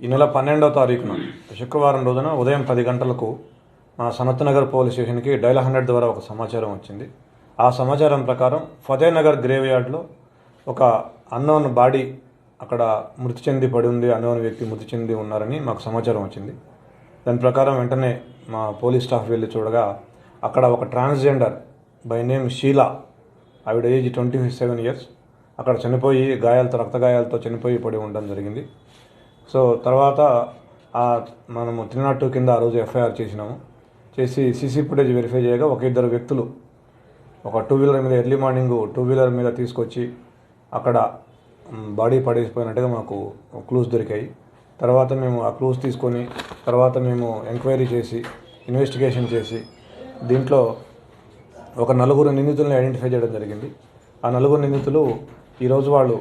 ఈ నెల పన్నెండవ తారీఖున శుక్రవారం రోజున ఉదయం పది గంటలకు మా సనత్నగర్ పోలీస్ స్టేషన్కి డైల్ హండ్రెడ్ ద్వారా ఒక సమాచారం వచ్చింది. ఆ సమాచారం ప్రకారం ఫతేనగర్ గ్రేవ్ యార్డ్లో ఒక అన్నోన్ బాడీ అక్కడ మృతి చెంది పడి ఉంది అన్నోన్ వ్యక్తి మృతి చెంది ఉన్నారని మాకు సమాచారం వచ్చింది. దాని ప్రకారం వెంటనే మా పోలీస్ స్టాఫ్ వెళ్ళి చూడగా అక్కడ ఒక ట్రాన్స్జెండర్ బై నేమ్ షీలా ఆవిడ ఏజ్ ట్వంటీ సెవెన్ ఇయర్స్ అక్కడ చనిపోయి గాయాలతో రక్త గాయాలతో చనిపోయి పడి ఉండడం జరిగింది. సో తర్వాత ఆ మనము త్రీ నాట్ టూ కింద ఆ రోజు ఎఫ్ఐఆర్ చేసినాము. చేసి సీసీ ఫుటేజ్ వెరిఫై చేయగా ఒక ఇద్దరు వ్యక్తులు ఒక టూ వీలర్ మీద ఎర్లీ మార్నింగ్ టూ వీలర్ మీద తీసుకొచ్చి అక్కడ బాడీ పడేసిపోయినట్టుగా మాకు క్లూస్ దొరికాయి. తర్వాత మేము ఆ క్లూస్ తీసుకొని తర్వాత మేము ఎంక్వైరీ చేసి ఇన్వెస్టిగేషన్ చేసి దీంట్లో ఒక నలుగురు నిందితుల్ని ఐడెంటిఫై చేయడం జరిగింది. ఆ నలుగురు నిందితులు ఈరోజు వాళ్ళు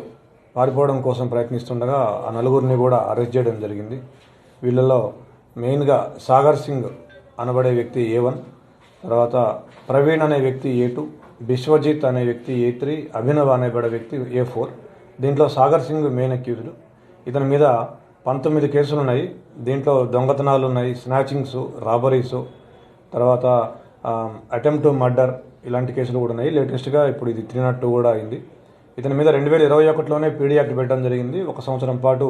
పారిపోవడం కోసం ప్రయత్నిస్తుండగా ఆ నలుగురిని కూడా అరెస్ట్ చేయడం జరిగింది. వీళ్ళలో మెయిన్గా సాగర్ సింగ్ అనబడే వ్యక్తి ఏ వన్ తర్వాత ప్రవీణ్ అనే వ్యక్తి ఏ టూ బిశ్వజిత్ అనే వ్యక్తి ఏ త్రీ అభినవ్ అనేబడే వ్యక్తి ఏ ఫోర్. దీంట్లో సాగర్ సింగ్ మెయిన్ అక్యూజ్డ్ ఇతని మీద పంతొమ్మిది కేసులు ఉన్నాయి. దీంట్లో దొంగతనాలు ఉన్నాయి. స్నాచింగ్స్ రాబరీస్ తర్వాత అటెంప్ట్ మర్డర్ ఇలాంటి కేసులు కూడా ఉన్నాయి. లేటెస్ట్గా ఇప్పుడు ఇది త్రీ నాట్ టూ కూడా అయింది. ఇతని మీద రెండు వేల ఇరవై ఒకటిలోనే పీడీ యాక్ట్ పెట్టడం జరిగింది. ఒక సంవత్సరం పాటు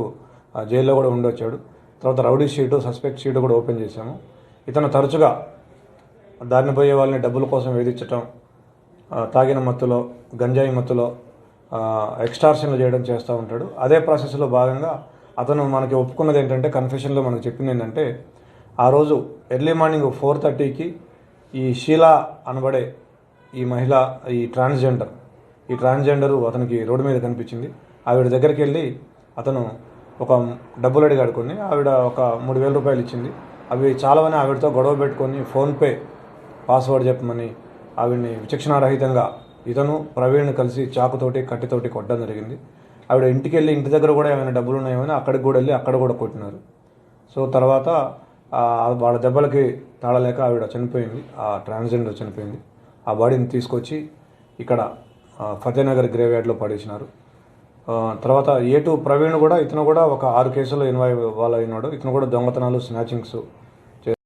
జైల్లో కూడా ఉండొచ్చాడు. తర్వాత రౌడీ షీటు సస్పెక్ట్ షీటు కూడా ఓపెన్ చేశాము. ఇతను తరచుగా దారిని పోయే వాళ్ళని డబ్బుల కోసం వేధించటం తాగిన మత్తులో గంజాయి మత్తులో ఎక్స్టార్షన్లు చేయడం చేస్తూ ఉంటాడు. అదే ప్రాసెస్లో భాగంగా అతను మనకి ఒప్పుకున్నది ఏంటంటే కన్ఫెషన్లో మనకు చెప్పింది ఏంటంటే ఆ రోజు ఎర్లీ మార్నింగ్ ఫోర్ థర్టీకి ఈ షీలా అనబడే ఈ మహిళ ఈ ట్రాన్స్జెండర్ ఈ ట్రాన్స్జెండరు అతనికి రోడ్డు మీద కనిపించింది. ఆవిడ దగ్గరికి వెళ్ళి అతను ఒక డబ్బులు అడిగాడు కొన్ని. ఆవిడ ఒక మూడు వేల రూపాయలు ఇచ్చింది. అవి చాలావని ఆవిడతో గొడవ పెట్టుకొని ఫోన్పే పాస్వర్డ్ చెప్పమని ఆవిడ్ని విచక్షణారహితంగా ఇతను ప్రవీణ్ కలిసి చాకుతోటి కట్టితోటి కొట్టడం జరిగింది. ఆవిడ ఇంటికి వెళ్ళి ఇంటి దగ్గర కూడా ఏమైనా డబ్బులు ఉన్నాయేమని అక్కడికి కూడా వెళ్ళి అక్కడ కూడా కొట్టినారు. సో తర్వాత వాళ్ళ దెబ్బలకి తాళలేక ఆవిడ చనిపోయింది. ఆ ట్రాన్స్జెండర్ చనిపోయింది. ఆ బాడీని తీసుకొచ్చి ఇక్కడ ఫతేనగర్ గ్రేవ్యార్డ్లో పడేసినారు. తర్వాత ఏ టూ ప్రవీణ్ కూడా ఇతను కూడా ఒక ఆరు కేసులు ఇన్వాల్వ్ వాళ్ళు అయినాడు. ఇతను కూడా దొంగతనాలు స్నాచింగ్స్